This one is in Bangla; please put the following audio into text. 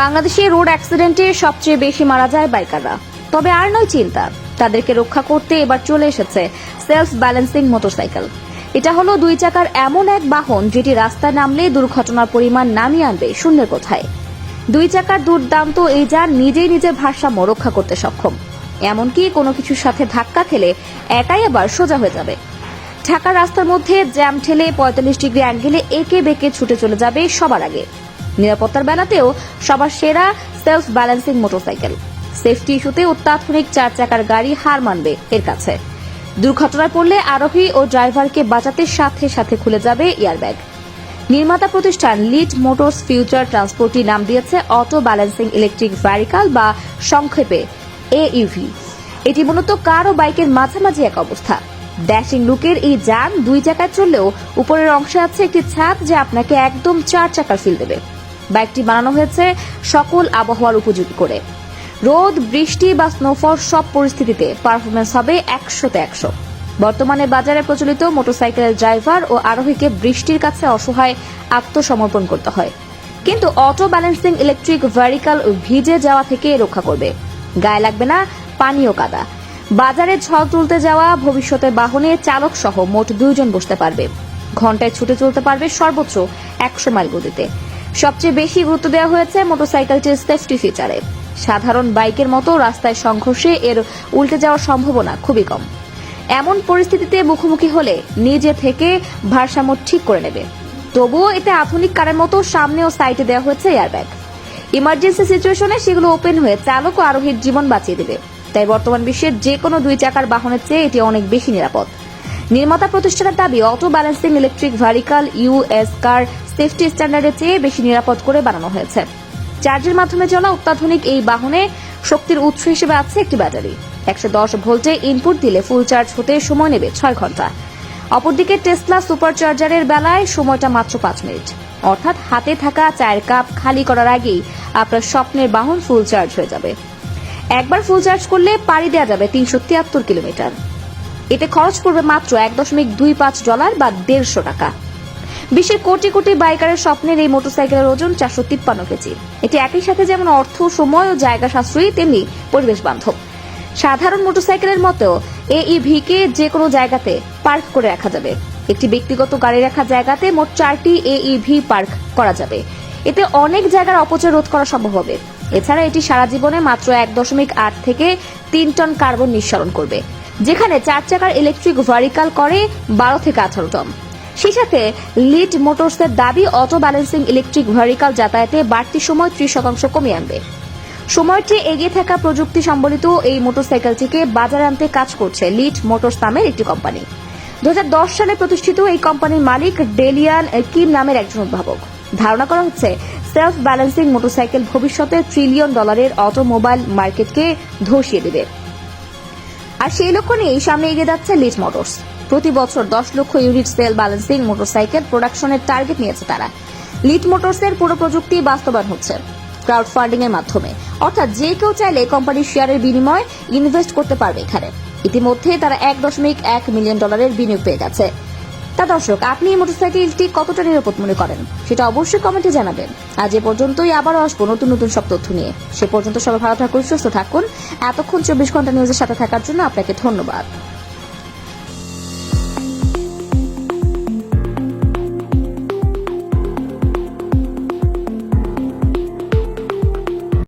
বাংলাদেশে রোড অ্যাক্সিডেন্টে সবচেয়ে বেশি মারা যায় বাইকাররা। তবে আর নয় চিন্তা, তাদেরকে রক্ষা করতে এবার চলে এসেছে সেলফ ব্যালেন্সিং মোটরসাইকেল। এটা হলো দুই চাকার এমন এক বাহন যেটি রাস্তায় নামলে দুর্ঘটনার পরিমাণ নামিয়ে আনবে শূন্যের কোথায় দুই চাকার দুর্দান্ত এই যান নিজেই নিজের ভারসাম্য রক্ষা করতে সক্ষম। এমনকি কোনো কিছুর সাথে ধাক্কা খেলে একাই আবার সোজা হয়ে যাবে। ঢাকার রাস্তার মধ্যে জ্যাম ঠেলে পঁয়তাল্লিশ ডিগ্রি অ্যাঙ্গেলে একে বেঁকে ছুটে চলে যাবে সবার আগে। নিরাপত্তার বেলাতেও সবার সেরা সেলফ ব্যালেন্সিং মোটরসাইকেল। সেফটি ইস্যুতে অত্যাধুনিক চার চাকার গাড়ি হার মানবে এর কাছে। দুর্ঘটনায় পড়লে আরোহী ও ড্রাইভারকে বাঁচাতে সাথে সাথে খুলে যাবে এয়ারব্যাগ। নির্মাতা প্রতিষ্ঠান লিড মোটরস ফিউচার ট্রান্সপোর্টই নাম দিয়েছে অটো ব্যালেন্সিং ইলেকট্রিক ভ্যারিকাল বা সংক্ষেপে এইভি এটি মূলত কার ও বাইকের মাঝামাঝি এক অবস্থা। ড্যাশিং লুকের এই যান দুই চাকায় চললেও উপরের অংশে আছে একটি ছাদ যা আপনাকে একদম চার চাকার ফিল দেবে। বাইকটি বানানো হয়েছে সকল আবহাওয়ার উপযোগী করে। রোদ, বৃষ্টি বা স্নোফল সব পরিস্থিতিতে পারফরমেন্স হবে একশোতে একশো। বর্তমানে বাজারে প্রচলিত মোটরসাইকেলের ড্রাইভার ও আরোহীকে বৃষ্টির কাছে অসহায় আত্মসমর্পণ করতে হয়। কিন্তু অটো ব্যালেন্সিং ইলেকট্রিক ভেরিকাল ভিজে যাওয়া থেকে রক্ষা করবে। গায়ে লাগবে না পানি ও কাদা। বাজারে ঝড় তুলতে যাওয়া ভবিষ্যতে বাহনে চালক সহ মোট দুইজন বসতে পারবে। ঘন্টায় ছুটে চলতে পারবে সর্বোচ্চ একশো মাইল গতিতে। সবচেয়ে বেশি গুরুত্ব দেওয়া হয়েছে মোটরসাইকেলটির সেফটি ফিচারে। সাধারণ বাইকের মতো রাস্তায় সংঘর্ষে এর উল্টে যাওয়ার সম্ভাবনা খুবই কম। এমন পরিস্থিতিতে মুখোমুখি হলে নিজে থেকে ভারসাম্য ঠিক করে নেবে। তবুও এতে আধুনিক কারের মতো সামনে ও সাইডে দেওয়া হয়েছে এয়ারব্যাগ। ইমার্জেন্সি সিচুয়েশনে সেগুলো ওপেন হয়ে চালক ও আরোহীর জীবন বাঁচিয়ে দেবে। তাই বর্তমান বিশ্বের যে কোনো দুই চাকার বাহনের চেয়ে এটি অনেক বেশি নিরাপদ। নির্মাতা প্রতিষ্ঠানের দাবি, auto balancing electric vehicle US car safety স্ট্যান্ডার্ডের চেয়ে বেশি নিরাপদ করে বানানো হয়েছে। চার্জের মাধ্যমে চলা অত্যাধুনিক এই বাহনে শক্তির উৎস হিসেবে আছে একটি ব্যাটারি। একশো দশ ভোল্টে ইনপুট দিলে ফুল চার্জ হতে সময় নেবে ছয় ঘণ্টা। অপরদিকে টেসলা সুপার চার্জারের বেলায় সময়টা মাত্র পাঁচ মিনিট। অর্থাৎ হাতে থাকা চায়ের কাপ খালি করার আগেই আপনার স্বপ্নের বাহন ফুল চার্জ হয়ে যাবে। একবার ফুল চার্জ করলে পাড়ি দেওয়া যাবে তিনশো তিয়াত্তর কিলোমিটার। এতে খরচ পড়বে মাত্র এক দশমিক দুই পাঁচ ডলার বা দেড়শো টাকা। বিশ্বের কোটি কোটি বাইকারের স্বপ্নের এই মোটরসাইকেলের ওজন চারশো তিপ্পান্ন কেজি। এটি একই সাথে যেমন অর্থ, সময় ও জায়গা সাশ্রয়ী, তেমনি পরিবেশ বান্ধব। সাধারণ মোটরসাইকেলের মতো এইভি কে যে কোনো জায়গাতে পার্ক করে রাখা যাবে। একটি ব্যক্তিগত গাড়ি রাখার জায়গাতে মোট চারটি এইভি পার্ক করা যাবে। এতে অনেক জায়গার অপচয় রোধ করা সম্ভব হবে। এছাড়া এটি সারা জীবনে মাত্র এক দশমিক আট থেকে তিন টন কার্বন নিঃসরণ করবে, যেখানে চার চাকার ইলেকট্রিক ভারিকাল করে বারো থেকে আঠারো টন। সেই সাথে লিড মোটরসের দাবি অটো ব্যালেন্সিং ইলেকট্রিক ভেরিকাল যাতায়াতে বাড়তি সময় ত্রিশ শতাংশ কমিয়ে আনবে। সময়ের চেয়ে এগিয়ে থাকা প্রযুক্তি সম্বলিত এই মোটরসাইকেলটিকে বাজারে আনতে কাজ করছে লিড মোটরস নামের একটি কোম্পানি। দু হাজার দশ সালে প্রতিষ্ঠিত এই কোম্পানির মালিক ডেলিয়ান কিম নামের একজন উদ্ভাবক ধারণা করা হচ্ছে, সেলফ ব্যালেন্সিং মোটরসাইকেল ভবিষ্যতে ট্রিলিয়ন ডলারের অটোমোবাইল মার্কেটকে ধসিয়ে দেবে। আর সেই লক্ষ্য নিয়েই সামনে এগিয়ে যাচ্ছে লিড মোটরস। প্রতি বছর দশ লক্ষ ইউনিট সেল ব্যালেন্সিং মোটরসাইকেল প্রোডাকশনের টার্গেট নিয়েছে তারা। লিড মোটরসের পুরো প্রযুক্তি বাস্তবায়ন হচ্ছে ক্রাউড ফান্ডিং এর মাধ্যমে। অর্থাৎ যে কেউ চাইলে কোম্পানির শেয়ারের বিনিময়ে ইনভেস্ট করতে পারবে এখানে। ইতিমধ্যে তারা এক দশমিক এক মিলিয়ন ডলারের বিনিয়োগ পেয়ে গেছে। তা দর্শক, আপনি এই মোটরসাইকেলটি কতটা নিরাপদ মনে করেন? সেটা অবশ্যই কমেন্টে জানাবেন। আজ এ পর্যন্তই আবারও আসব নতুন নতুন সব তথ্য নিয়ে। সে পর্যন্ত সবাই ভালো থাকুন, সুস্থ থাকুন। এতক্ষণ চব্বিশ ঘণ্টা নিউজের সাথে থাকার জন্য আপনাকে ধন্যবাদ।